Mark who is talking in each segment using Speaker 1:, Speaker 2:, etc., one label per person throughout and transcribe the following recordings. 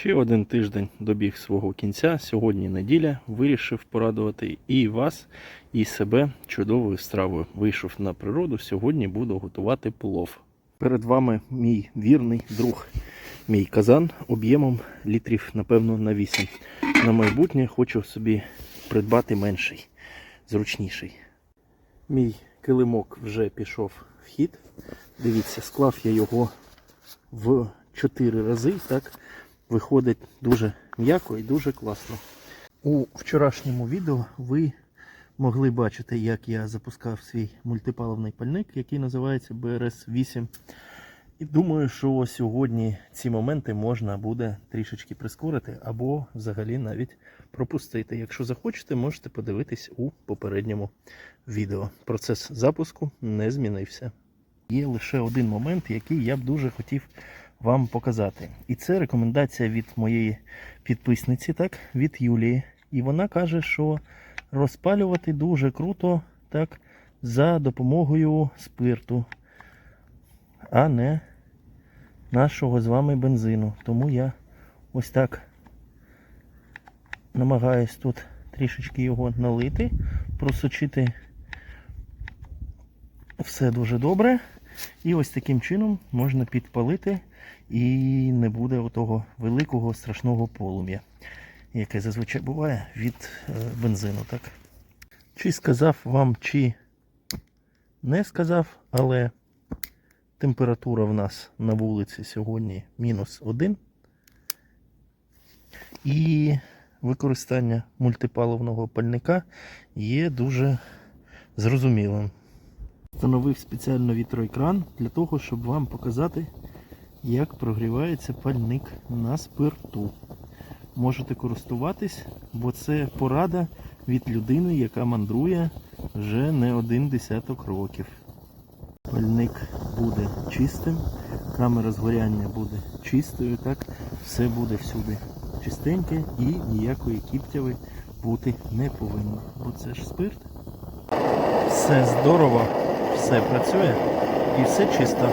Speaker 1: Ще один тиждень добіг свого кінця. Сьогодні неділя. Вирішив порадувати і вас, і себе чудовою стравою. Вийшов на природу. Сьогодні буду готувати плов. Перед вами мій вірний друг, мій казан об'ємом літрів, напевно, на 8. На майбутнє хочу собі придбати менший, зручніший. Мій килимок вже пішов в хід. Дивіться, склав я його в 4 рази. Так виходить дуже м'яко і дуже класно. У вчорашньому відео ви могли бачити, як я запускав свій мультипаливний пальник, який називається BRS-8. І думаю, що сьогодні ці моменти можна буде трішечки прискорити або взагалі навіть пропустити. Якщо захочете, можете подивитись у попередньому відео. Процес запуску не змінився. Є лише один момент, який я б дуже хотів вам показати. І це рекомендація від моєї підписниці, так, від Юлії. І вона каже, що розпалювати дуже круто так, за допомогою спирту, а не нашого з вами бензину. Тому я ось так намагаюсь тут трішечки його налити, просочити все дуже добре. І ось таким чином можна підпалити і не буде отого великого страшного полум'я, яке зазвичай буває від е, бензину. так? Чи сказав вам, чи не сказав, але температура в нас на вулиці сьогодні мінус 1. І використання мультипаливного пальника є дуже зрозумілим. Встановив спеціально вітроекран для того, щоб вам показати, як прогрівається пальник на спирту. Можете користуватись, бо це порада від людини, яка мандрує вже не один десяток років. Пальник буде чистим, камера згоряння буде чистою, так все буде всюди чистеньке і ніякої кіптяви бути не повинно. Бо це ж спирт. Все здорово, все працює і все чисто.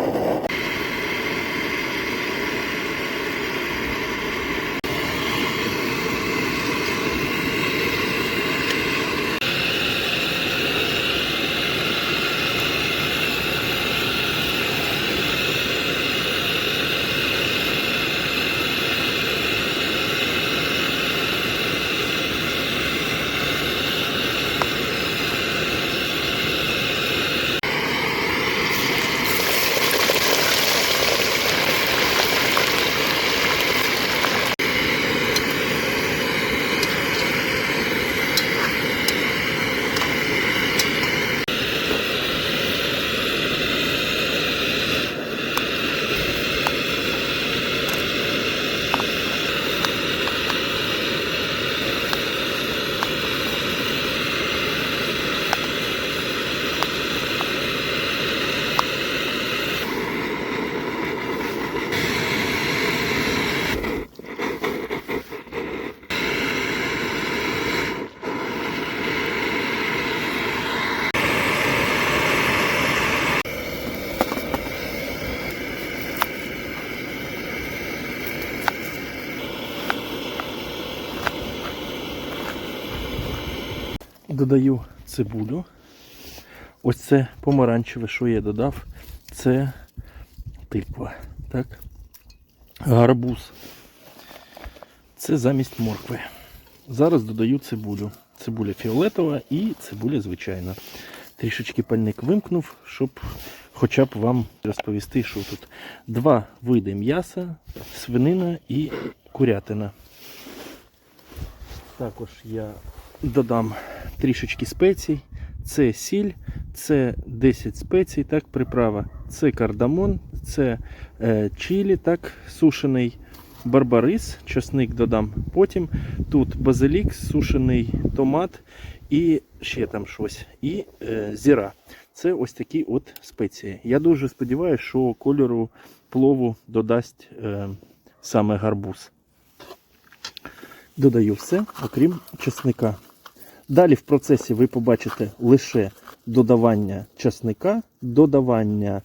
Speaker 1: Додаю цибулю. Ось це помаранчеве, що я додав, це тиква. Так? Гарбуз. Це замість моркви. Зараз додаю цибулю. Цибуля фіолетова і цибуля звичайна. Трішечки пальник вимкнув, щоб хоча б вам розповісти, що тут. Два види м'яса, свинина і курятина. Також я додам трішечки спецій. Це сіль, це 10 спецій, так, приправа. Це кардамон, це е, чилі, так, сушений барбарис, часник додам потім. Тут базилік, сушений томат і ще там щось. І е, зіра. Це ось такі от спеції. Я дуже сподіваюся, що кольору плову додасть е, саме гарбуз. Додаю все, окрім чесника. Далі в процесі ви побачите лише додавання часника, додавання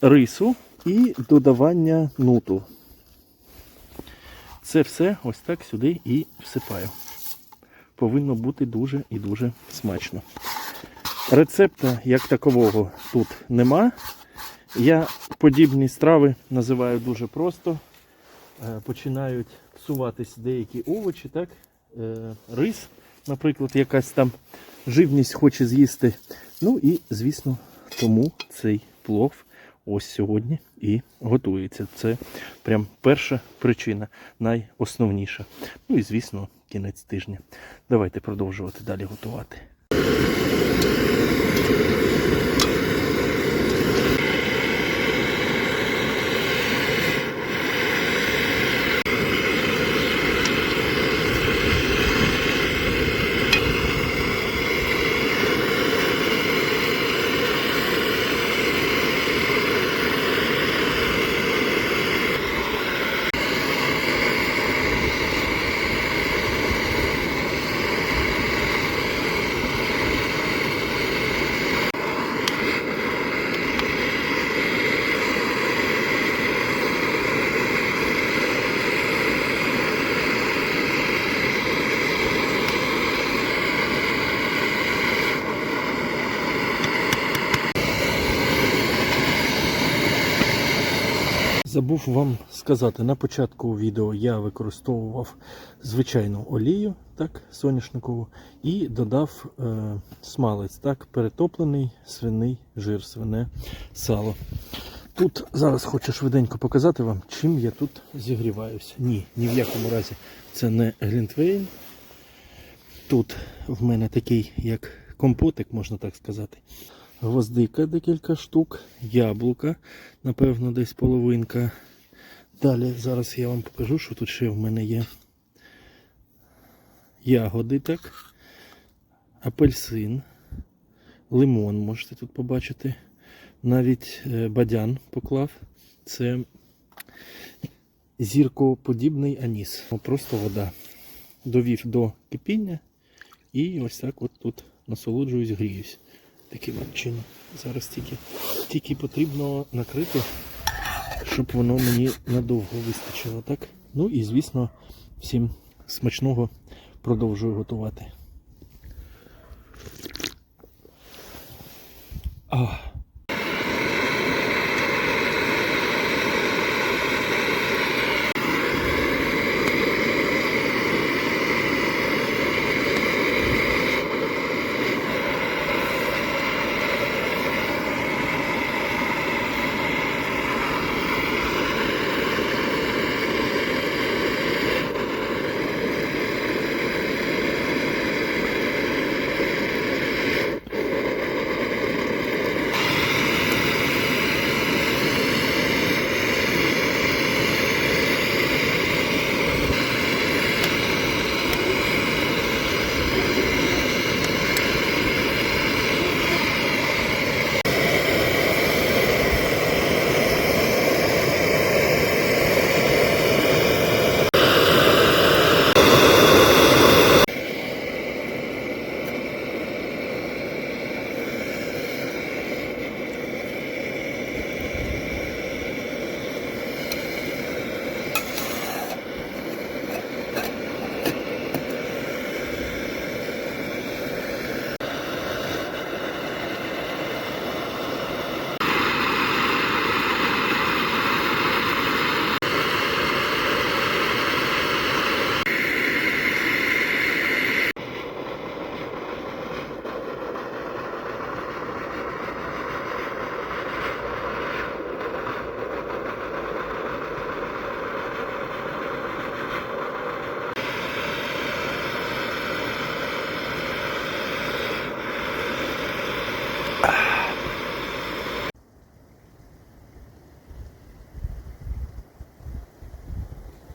Speaker 1: рису і додавання нуту. Це все ось так сюди і всипаю. Повинно бути дуже і дуже смачно. Рецепта як такового тут нема. Я подібні страви називаю дуже просто. Е, Починають псуватись деякі овочі, так? Е, Рис, наприклад, якась там живність хоче з'їсти. Ну і, звісно, тому цей плов ось сьогодні і готується. Це прям перша причина, найосновніша. Ну і, звісно, кінець тижня. Давайте продовжувати далі готувати. Забув вам сказати, на початку відео я використовував звичайну олію, так, соняшникову, і додав е, смалець, так, перетоплений свиний жир, свине сало. Тут зараз хочу швиденько показати вам, чим я тут зігріваюся. Ні, ні в якому разі це не глінтвейн. Тут в мене такий, як компотик, можна так сказати. Гвоздика декілька штук, яблука, напевно, десь половинка. Далі зараз я вам покажу, що тут ще в мене є. Ягоди, так, апельсин, лимон можете тут побачити. Навіть е, бадян поклав. Це зіркоподібний аніс. Просто вода. Довів до кипіння і ось так от тут насолоджуюсь, гріюсь. Таким чином. Зараз тільки, тільки потрібно накрити, щоб воно мені надовго вистачило. Так? Ну і звісно, всім смачного продовжую готувати. А.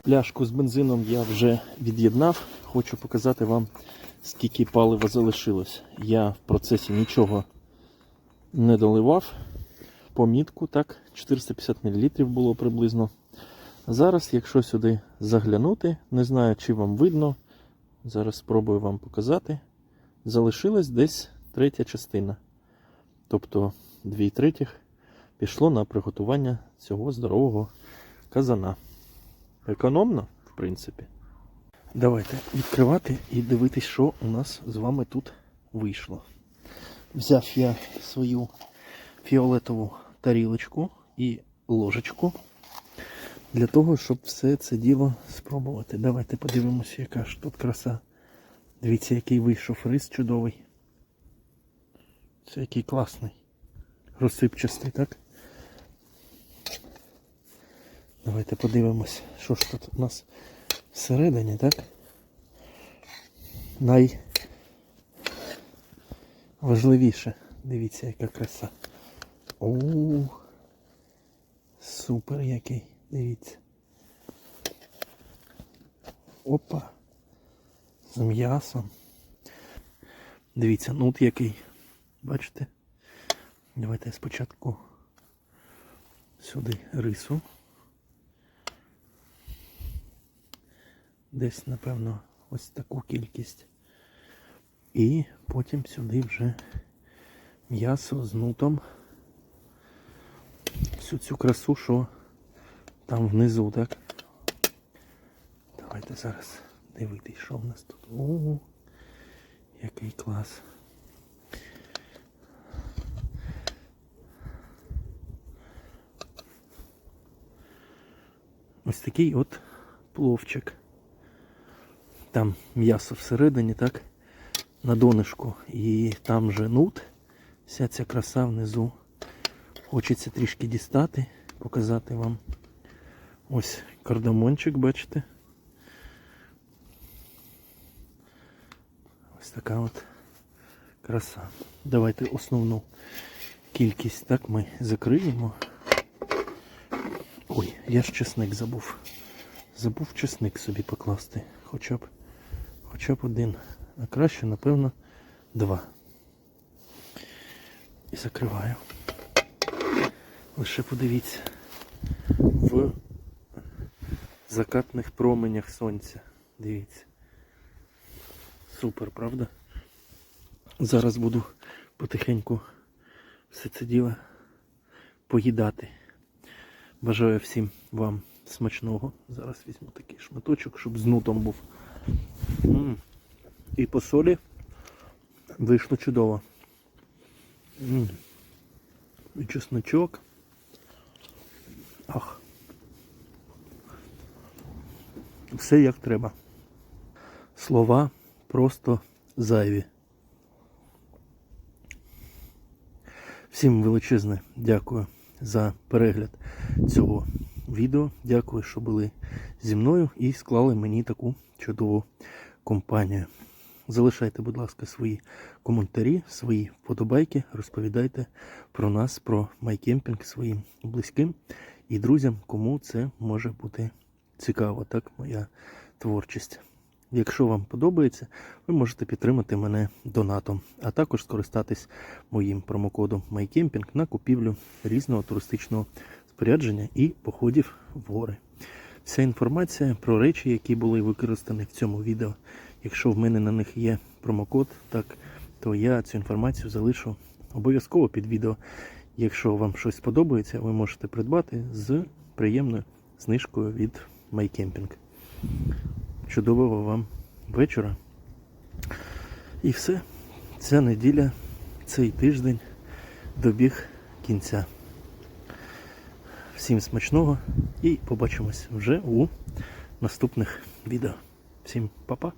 Speaker 1: Пляшку з бензином я вже від'єднав. Хочу показати вам, скільки палива залишилось. Я в процесі нічого не доливав. Помітку, так, 450 мл було приблизно. Зараз, якщо сюди заглянути, не знаю, чи вам видно. Зараз спробую вам показати. Залишилась десь третя частина. Тобто дві третіх пішло на приготування цього здорового казана. Економно? в принципі. Давайте відкривати і дивитись, що у нас з вами тут вийшло. Взяв я свою фіолетову тарілочку і ложечку для того, щоб все це діло спробувати. Давайте подивимося, яка ж тут краса. Дивіться, який вийшов рис чудовий. Це який класний. Розсипчастий, так? Давайте подивимось, що ж тут у нас всередині, так? Найважливіше. Дивіться, яка краса. О, супер який. Дивіться. Опа. З м'ясом. Дивіться, нут який. Бачите? Давайте спочатку сюди рису. Десь, напевно, ось таку кількість. І потім сюди вже м'ясо з нутом. Всю цю красу, що там внизу, так? Давайте зараз дивитись, що в нас тут. О, який клас. Ось такий от пловчик. Там м'ясо всередині, так? На донышку. І там же нут. Вся ця краса внизу. Хочеться трішки дістати, показати вам. Ось кардамончик, бачите. Ось така от краса. Давайте основну кількість так ми закриємо. Ой, я ж чесник забув. Забув чесник собі покласти. Хоча б, хоча б один. А краще, напевно, два. І закриваю. Лише подивіться. В закатних променях сонця. Дивіться. Супер, правда? Зараз буду потихеньку все це діло поїдати. Бажаю всім вам смачного. Зараз візьму такий шматочок, щоб з нутом був. І по солі вийшло чудово. І чесночок. Ах. Все як треба. Слова просто зайві. Всім величезне дякую за перегляд цього відео. Дякую, що були зі мною і склали мені таку чудову компанію. Залишайте, будь ласка, свої коментарі, свої вподобайки, розповідайте про нас, про майкемпінг своїм близьким і друзям, кому це може бути цікаво, так, моя творчість. Якщо вам подобається, ви можете підтримати мене донатом, а також скористатись моїм промокодом MyCamping на купівлю різного туристичного спорядження і походів в гори. Вся інформація про речі, які були використані в цьому відео. Якщо в мене на них є промокод, так, то я цю інформацію залишу обов'язково під відео. Якщо вам щось сподобається, ви можете придбати з приємною знижкою від MyCamping. Чудового вам вечора. І все. Ця неділя, цей тиждень добіг кінця. Всім смачного і побачимось вже у наступних відео. Всім па-па!